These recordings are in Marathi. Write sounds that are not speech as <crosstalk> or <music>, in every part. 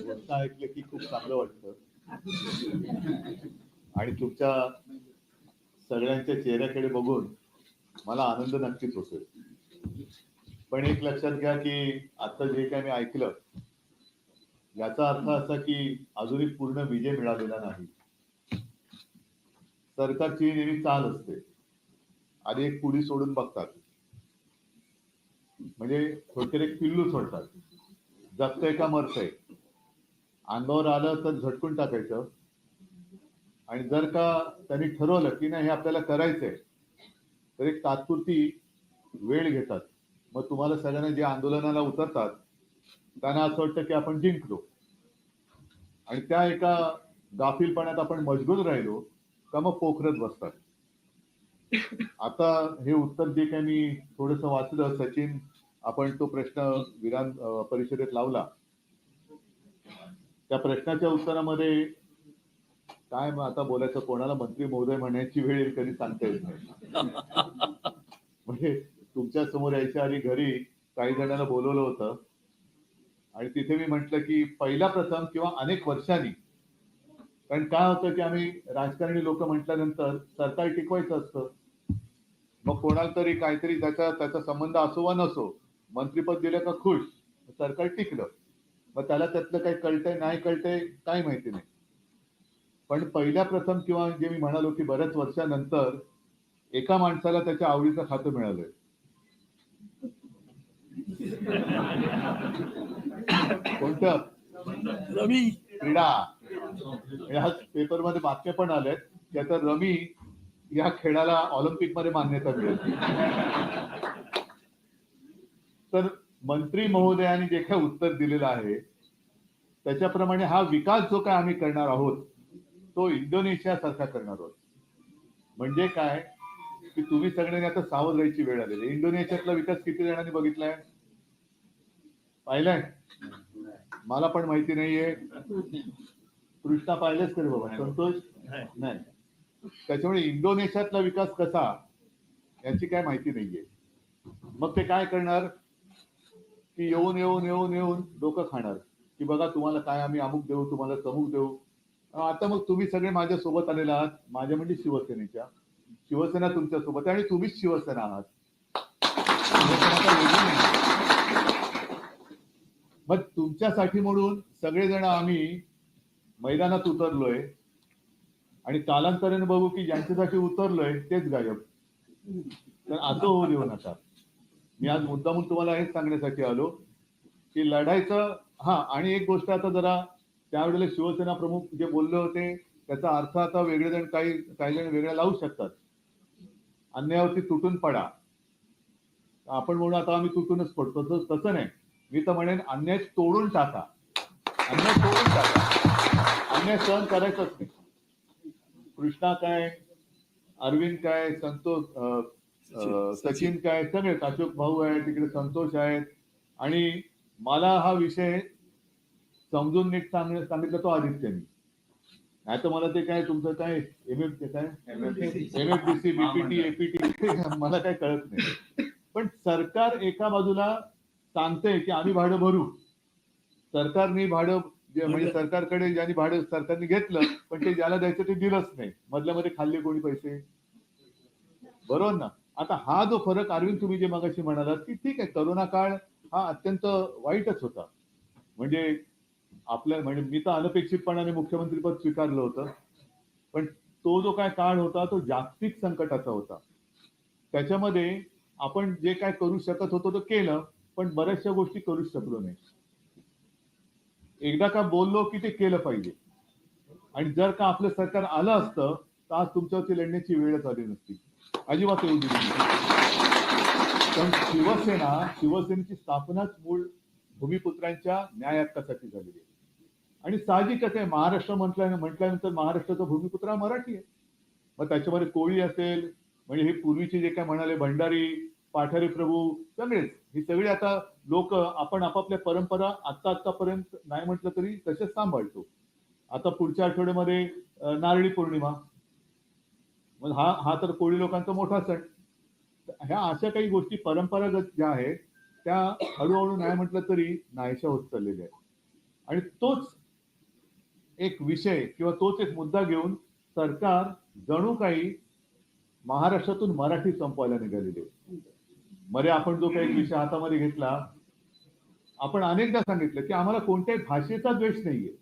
गोष्ट ऐकलं की खूप चांगलं वाटतं. आणि तुमच्या सगळ्यांच्या चेहऱ्याकडे बघून मला आनंद नक्कीच होतोय. पण एक लक्षात घ्या की आता जे काही मी ऐकलं याचा अर्थ असा की अजूनही पूर्ण विजय मिळालेला नाही. सरकारची नेहमी चाल असते. आणि एक पुढी सोडून बघतात. म्हणजे थोडक्यात एक पिल्लू सोडतात. जगतय का मरतंय? अंगावर आलं तर झटकून टाकायचं. आणि जर का त्यांनी ठरवलं की नाही हे आपल्याला करायचंय तर एक तात्पुरती वेळ घेतात. मग तुम्हाला सगळ्यांना जे आंदोलनाला उतरतात त्यांना असं वाटतं की आपण जिंकलो. आणि त्या एका गाफीलपणात आपण मजबूत राहिलो का मग पोखरत बसतात. आता हे उत्तर जे काही मी थोडस वाचलं सचिन आपण तो प्रश्न विधान परिषदेत लावला. त्या प्रश्नाच्या उत्तरामध्ये काय मग आता बोलायचं? कोणाला मंत्री महोदय म्हणायची वेळ येईल कधी सांगता येत नाही. <laughs> म्हणजे तुमच्यासमोर यायच्या आधी घरी काही जणांना बोलवलं होतं. आणि तिथे मी म्हटलं की पहिला प्रथम किंवा अनेक वर्षांनी. कारण काय होतं की आम्ही राजकारणी लोक म्हटल्यानंतर सरकार टिकवायचं असतं. मग कोणाला तरी काहीतरी त्याचा त्याचा संबंध असो वा नसो मंत्रीपद दिलं का खुश सरकार टिकलं. मग त्याला त्यातलं काही कळतंय नाही कळतंय काय माहिती नाही. पण पहिल्या प्रथम किंवा जे मी म्हणालो की बऱ्याच वर्षानंतर एका माणसाला त्याच्या आवडीचं खातं मिळालंय. कोणतं? रवी क्रीडा. या पेपरमध्ये बातम्या पण आल्यात की आता रमी या खेळाला ऑलिम्पिकमध्ये मान्यता मिळेल. मंत्री महोदयांनी जे काही उत्तर दिलेलं आहे त्याच्याप्रमाणे हा विकास जो काय आम्ही करणार आहोत तो इंडोनेशिया सारखा करणार आहोत. म्हणजे काय? की तुम्ही सगळ्यांनी आता सावध राहायची वेळ आलेली आहे. इंडोनेशियातला विकास किती जणांनी बघितलाय? पाहिलाय? मला पण माहिती नाहीये. कृष्णा पाहिलेच तरी बाबा. संतोष? नाही. त्याच्यामुळे इंडोनेशियातला विकास कसा याची काय माहिती नाहीये. मग ते काय करणार? की येऊन येऊन येऊन येऊन डोकं खाणार. की बघा तुम्हाला काय आम्ही अमुक देऊ तुम्हाला तमुक देऊ. आता मग तुम्ही सगळे माझ्या सोबत आलेला आहात. माझ्या म्हणजे शिवसेनेच्या. शिवसेना तुमच्यासोबत आहे आणि तुम्हीच शिवसेना आहात. मग तुमच्यासाठी म्हणून सगळेजण आम्ही मैदानात उतरलोय. आणि कालांतराने बघू की ज्यांच्यासाठी उतरलोय तेच गायब. तर असं होऊ देऊ नका. मी आज मुद्दामून तुम्हाला हेच सांगण्यासाठी आलो की लढायचं हा आणि एक गोष्ट आता जरा त्यावेळेला शिवसेना प्रमुख जे बोलले होते त्याचा अर्थ आता वेगळे जण काही काही जण वेगळ्या लावू शकतात. अन्यायावरती तुटून पडा. आपण म्हणून आता आम्ही तुटूनच पडतो तसं तसं नाही. मी तर म्हणेन अन्याय तोडून टाका. अन्याय तोडून टाका. अन्याय सहन करायचंच नाही. कृष्णा काय अरविंद काय संतोष अं, सचिन काय सगळे अशोक भाऊ आहे तिकडे संतोष आहेत आणि मला हा विषय समजून नीट सांगण्या सांगितलं तो आदित्यनी नाही तर मला ते काय तुमचं काय एम एफ काय? M F D C BPT APT मला काय कळत नाही. पण सरकार एका बाजूला सांगते की आम्ही भाडं भरू. सरकारने भाडं जे म्हणजे सरकारकडे ज्यांनी भाडं सरकारने घेतलं पण ते ज्याला द्यायचं ते दिलंच नाही. मधल्या मध्ये खाल्ले कोणी पैसे? बरोबर ना? आता हा जो फरक अरविंद तुम्ही जे मगाशी म्हणालात की ठीक आहे करोना काळ हा अत्यंत वाईटच होता. म्हणजे आपल्या म्हणजे मी तर अनपेक्षितपणाने मुख्यमंत्रीपद स्वीकारलं होतं. पण तो जो काय काळ होता तो जागतिक संकटाचा होता. त्याच्यामध्ये आपण जे काय करू शकत होतो ते केलं पण बऱ्याचशा गोष्टी करू शकलो नाही. एकदा का बोललो की ते केलं पाहिजे. आणि जर का आपलं सरकार आलं असतं तर आज तुमच्यावरती लढण्याची वेळच आली नसती. अजिबात येऊ दिली पण शिवसेना शिवसेनेची स्थापनाच मूळ भूमिपुत्रांच्या न्याय हक्कासाठी झालेली आहे. आणि साहजिकच आहे महाराष्ट्र म्हटल्या म्हटल्यानंतर महाराष्ट्राचा भूमिपुत्र मराठी आहे. मग त्याच्यामध्ये कोळी असेल म्हणजे हे पूर्वीचे जे काय म्हणाले भंडारी पाठारे प्रभू सगळेच. हे सगळी आता लोक आपण आपापल्या परंपरा आत्ता आत्तापर्यंत नाही म्हटलं तरी तसेच सांभाळतो. आता पुढच्या आठवड्यामध्ये नारळी पौर्णिमा. मग हा हा तर कोळी लोकांचा मोठा सण. ह्या अशा काही गोष्टी परंपरागत ज्या आहेत त्या हळूहळू नाही म्हटलं तरी नाहीशा होत चाललेल्या आहेत. आणि तोच एक विषय किंवा तोच एक मुद्दा घेऊन सरकार जणू काही महाराष्ट्रातून मराठी संपवायला निघालेली मरे आपण जो काही विषय हातामध्ये घेतला आपण अनेकदा सांगितलं की आम्हाला कोणत्याही भाषेचा द्वेष नाहीये.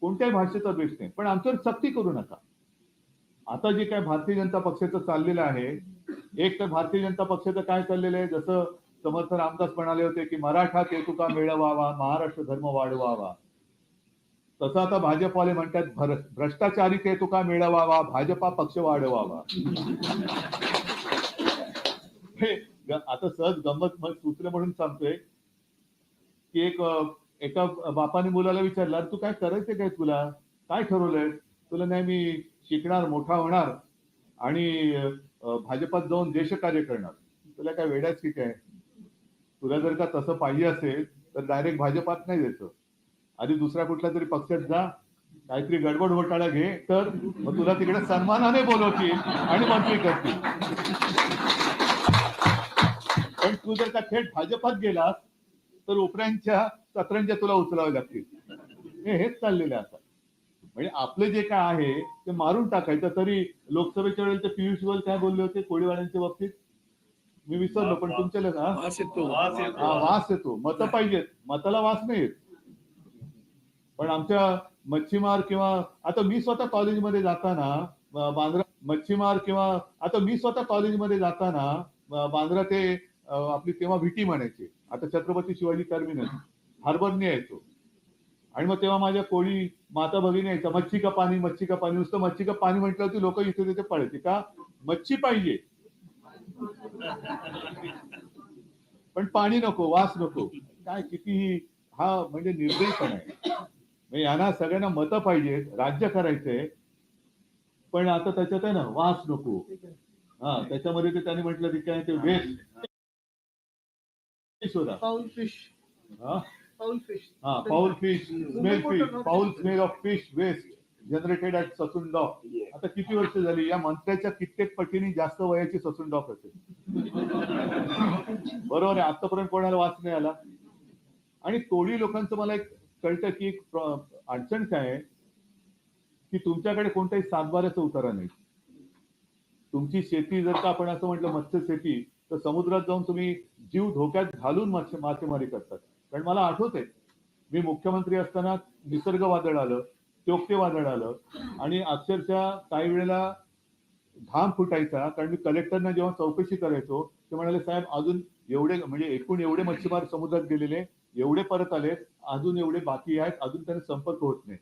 कोणत्याही भाषेचा द्वेष नाही. पण आमच्यावर सक्ती करू नका. आता जे काय भारतीय जनता पक्षाचं चाललेलं आहे एक तर भारतीय जनता पक्षाचं काय चाललेलं आहे? जसं समर्थ रामदास म्हणाले होते की मराठा केतुका मिळवावा महाराष्ट्र धर्म वाढवावा. तसं आता भाजपवाले म्हणतात भ्रष्टाचारी केतुका मिळवावा भाजपा पक्ष वाढवावा. हे आता सहज गंमत सूत्र सुचलं म्हणून सांगतोय की एक एका बापाने मुलाला विचारलं तू काय करायचं काय तुला? काय ठरवलंय तुला नाही मी शिकणार मोठा होणार आणि भाजपात जाऊन देशकार्य करणार. तुला काय वेड्याच की काय? तुला जर का तसं पाहिजे असेल तर डायरेक्ट भाजपात नाही जायचं. आधी दुसऱ्या कुठल्या तरी पक्षात जा काहीतरी गडबड घोटाळा घे तर तुला तिकडे सन्मानाने बोलवतील आणि मंत्री करतील. पण तू जर का थेट भाजपात गेलास तर उपऱ्यांच्या सत्रांच्या तुला उचलावे लागतील. हे हेच चाललेले आता. म्हणजे आपले जे काय आहे ते मारून टाकायचं. तरी लोकसभेच्या वेळेला ते पियुष गोयल काय बोलले होते कोळीवाड्यांच्या बाबतीत? मी विसरलो पण तुमच्या हा? वास येतो. वास येतो. मत पाहिजेत. मताला वास नाही येत. पण आमच्या मच्छीमार किंवा आता मी स्वतः कॉलेजमध्ये जाताना बांद्रा मच्छीमार किंवा आता मी स्वतः कॉलेजमध्ये जाताना बांद्रा ते आपली तेव्हा व्हीटी म्हणायचे. आता छत्रपती शिवाजी टर्मिनस. हार्बरने यायचो आणि मग तेव्हा माझ्या कोळी माता भगिनी यायचा मच्छी का पाणी मच्छी का पाणी नुसतं मच्छी का पाणी म्हटलं होती लोक इथे तिथे पळायचे का? मच्छी पाहिजे. पण पाणी नको वास नको. काय कितीही हा म्हणजे निर्दयपण आहे. म्हणजे यांना सगळ्यांना मतं पाहिजेत राज्य करायचंय पण आता त्याच्यात आहे ना वास नको. हा त्याच्यामध्ये ते त्यांनी म्हटलं की काय ते वेस्ट शोधा Foul fish. हा Foul fish. Smell fish foul smell of fish waste generated at Sassoon dock आता किती वर्ष झाली? या मंत्र्याच्या कित्येक पटीने जास्त वयाची ससून डॉक असेल. बरोबर आहे. आतापर्यंत कोणाला वाच नाही आला? आणि तोडी लोकांचं मला एक कळतं की एक अडचण काय आहे? की तुमच्याकडे कोणताही सातबाऱ्याचा उतारा नाही. तुमची शेती जर का आपण असं म्हटलं मत्स्य शेती तर समुद्रात जाऊन तुम्ही जीव धोक्यात घालून मत्स्य मासेमारी करतात. कारण मला आठवत आहे मी मुख्यमंत्री असताना निसर्ग वादळ आलं त्योक्ते वादळ आलं आणि अक्षरशः काही वेळेला घाम फुटायचा कारण मी कलेक्टरना जेव्हा चौकशी करायचो ते म्हणाले साहेब अजून एवढे म्हणजे एकूण एवढे मच्छीमार समुद्रात गेलेले एवढे परत आले अजून एवढे बाकी आहेत अजून त्यांना संपर्क होत नाही.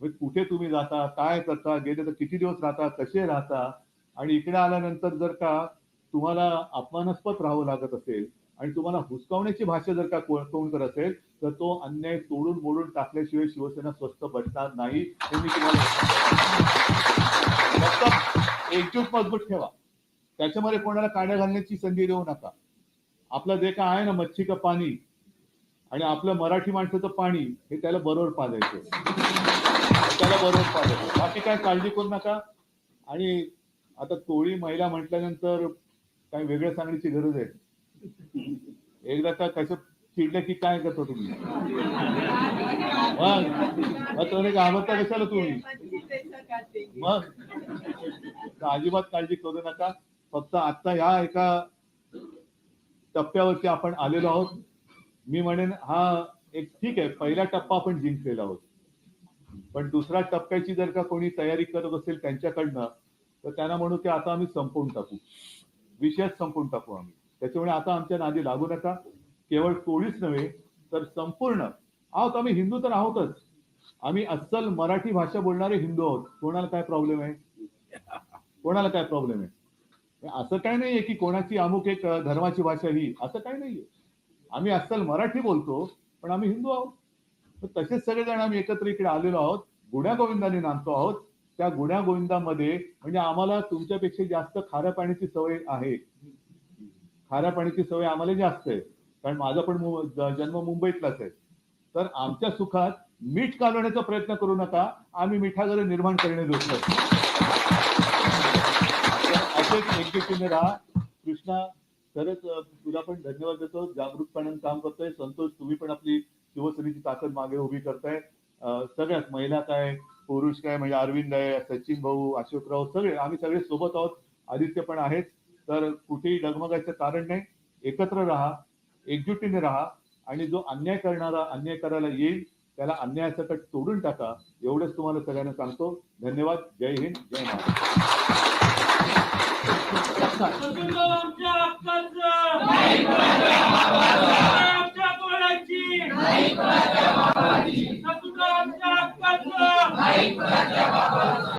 म्हणजे कुठे तुम्ही जाता काय करता गेले तर किती दिवस राहता कसे राहता? आणि इकडे आल्यानंतर जर का तुम्हाला अपमानास्पद राहावं लागत असेल आणि तुम्हाला हुसकावण्याची भाषा जर का कोण कोण करत असेल तर तो अन्याय तोडून बोलून टाकल्याशिवाय शिवसेना स्वस्त बसणार नाही हे मी तुम्हाला एकजूट मजबूत ठेवा. त्याच्यामध्ये कोणाला काड्या घालण्याची संधी देऊ नका. आपलं जे काय आहे ना मच्छी का पाणी आणि आपलं मराठी माणसाचं पाणी हे त्याला बरोबर पाजायचं. त्याला बरोबर पाजायचं. बाकी काय काळजी करू नका. आणि आता टोळी महिला म्हटल्यानंतर काही वेगळं सांगण्याची गरज आहे. एकदा का कसं चिडलं की काय करतो तुम्ही? मग तुम्ही घाबरता कशाला तुम्ही? मग अजिबात काळजी करू नका. फक्त आता ह्या एका टप्प्यावरती आपण आलेलो आहोत. मी म्हणेन हा एक ठीक आहे पहिला टप्पा आपण जिंकलेला आहोत. पण दुसऱ्या टप्प्याची जर का कोणी तयारी करत असेल त्यांच्याकडनं तर त्यांना म्हणू की आता आम्ही संपवून टाकू. विषयच संपवून टाकू आम्ही. त्याच्यामुळे आता आमच्या नादी लागू नका. केवळ कोळीच नव्हे तर संपूर्ण. आहोत आम्ही हिंदू तर आहोतच. आम्ही अस्सल मराठी भाषा बोलणारे हिंदू आहोत. कोणाला काय प्रॉब्लेम आहे? कोणाला काय प्रॉब्लेम आहे? असं काय नाहीये की कोणाची अमुक एक धर्माची भाषा ही. असं काय नाहीये. आम्ही अस्सल मराठी बोलतो पण आम्ही हिंदू आहोत. तर तसेच सगळेजण आम्ही एकत्र इकडे आलेलो आहोत. गुण्या गोविंदाने नांदतो आहोत. त्या गुण्या गोविंदामध्ये म्हणजे आम्हाला तुमच्यापेक्षा जास्त खाऱ्या पाण्याची सवय आहे. खाऱ्या पाण्याची सवय आम्हाला जास्त आहे. कारण माझा पण जन्म मुंबईतलाच आहे. तर आमच्या सुखात मीठ कालवण्याचा प्रयत्न करू नका. आम्ही मिठागर निर्माण करणे जोडतो एकजुटीने राहा. कृष्णा खरंच तुला पण धन्यवाद देतो. जागरूकपणाने काम करतोय. संतोष तुम्ही पण आपली शिवसेनेची ताकद मागे उभी करताय. सगळ्यात महिला काय? पुरुष काय? म्हणजे अरविंद आहे सचिन भाऊ अशोकराव सगळे. आम्ही सगळे सोबत आहोत. आदित्य पण आहेच. तर कुठेही डगमगायचं कारण नाही. एकत्र राहा एकजुटीने राहा आणि जो अन्याय करणारा अन्याय करायला येईल त्याला अन्यायासकट तोडून टाका. एवढंच तुम्हाला सगळ्यांना सांगतो. धन्यवाद. जय हिंद जय महाराष्ट्र.